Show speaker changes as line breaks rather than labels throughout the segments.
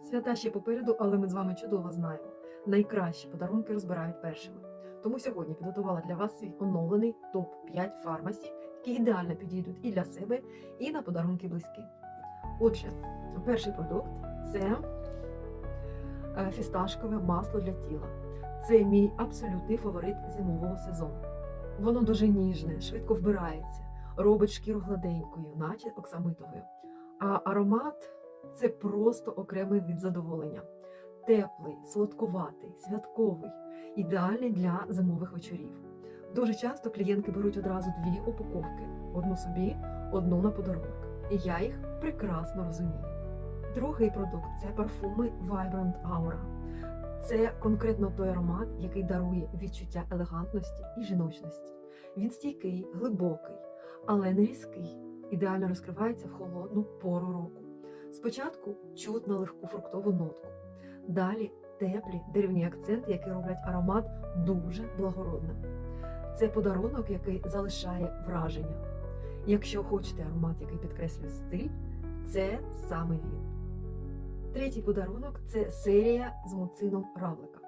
Свята ще попереду, але ми з вами чудово знаємо. Найкращі подарунки розбирають першими. Тому сьогодні підготувала для вас свій оновлений топ-5 фармасів, які ідеально підійдуть і для себе, і на подарунки близькі. Отже, перший продукт це е, фісташкове масло для тіла. Це мій абсолютний фаворит зимового сезону. Воно дуже ніжне, швидко вбирається, робить шкіру гладенькою, наче оксамитовою. А аромат це просто окремий від задоволення. Теплий, солодкуватий, святковий, ідеальний для зимових вечорів. Дуже часто клієнтки беруть одразу дві упаковки: одну собі, одну на подарунок. І я їх прекрасно розумію. Другий продукт це парфуми Vibrant Aura. Це конкретно той аромат, який дарує відчуття елегантності і жіночності. Він стійкий, глибокий, але не різкий. Ідеально розкривається в холодну пору року. Спочатку чутно легку фруктову нотку, далі теплі деревні акценти, які роблять аромат дуже благородним. Це подарунок, який залишає враження. Якщо хочете аромат, який підкреслює стиль, це саме він. Третій подарунок це серія з муцином равлика.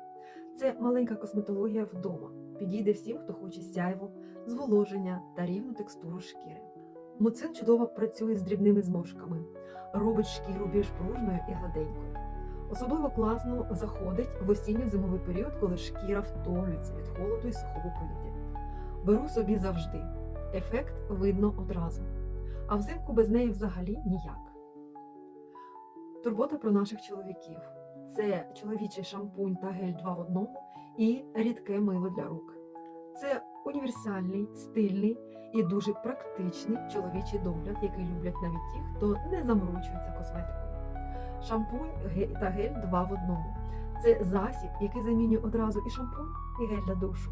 Це маленька косметологія вдома. Підійде всім, хто хоче сяйво, зволоження та рівну текстуру шкіри. Муцин чудово працює з дрібними зморшками, робить шкіру більш пружною і гладенькою. Особливо класно заходить в осінньо-зимовий період, коли шкіра втомлюється від холоду і сухого повітря. Беру собі завжди. Ефект видно одразу. А взимку без неї взагалі ніяк. Турбота про наших чоловіків. Це чоловічий шампунь та гель 2 в одному і рідке мило для рук. Це універсальний, стильний і дуже практичний чоловічий догляд, який люблять навіть ті, хто не заморочується косметикою. Шампунь та гель 2 в одному. Це засіб, який замінює одразу і шампунь, і гель для душу.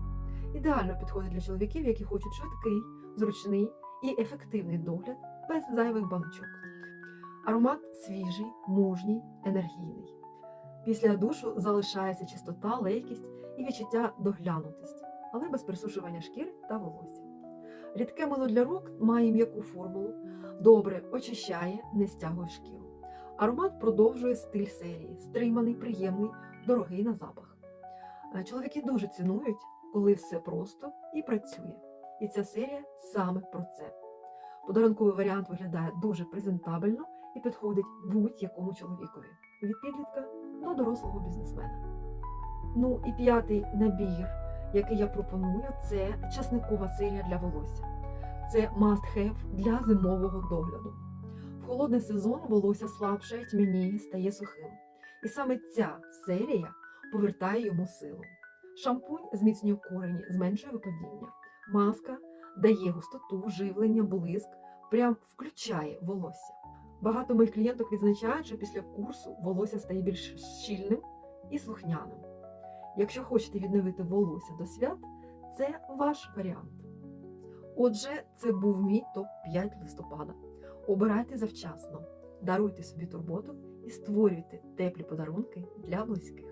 Ідеально підходить для чоловіків, які хочуть швидкий, зручний і ефективний догляд без зайвих баночок. Аромат свіжий, мужній, енергійний. Після душу залишається чистота, легкість і відчуття доглянутості, але без присушування шкіри та волосся. Рідке мило для рук має м'яку формулу, добре очищає, не стягує шкіру. Аромат продовжує стиль серії, стриманий, приємний, дорогий на запах. Е, Чоловіки дуже цінують, коли все просто і працює. І ця серія саме про це. Подарунковий варіант виглядає дуже презентабельно і підходить будь-якому чоловікові від підлітка до дорослого бізнесмена. Ну і п'ятий набір, який я пропоную, це часникова серія для волосся. Це must have для зимового догляду. В холодний сезон волосся слабше, тьмяніє, стає сухим. І саме ця серія повертає йому силу. Шампунь зміцнює корені, зменшує випадіння. Маска дає густоту, живлення, блиск, прям включає волосся. Багато моїх клієнток відзначають, що після курсу волосся стає більш щільним і слухняним. Якщо хочете відновити волосся до свят, це ваш варіант. Отже, це був мій топ-5 листопада. Обирайте завчасно, даруйте собі турботу і створюйте теплі подарунки для близьких.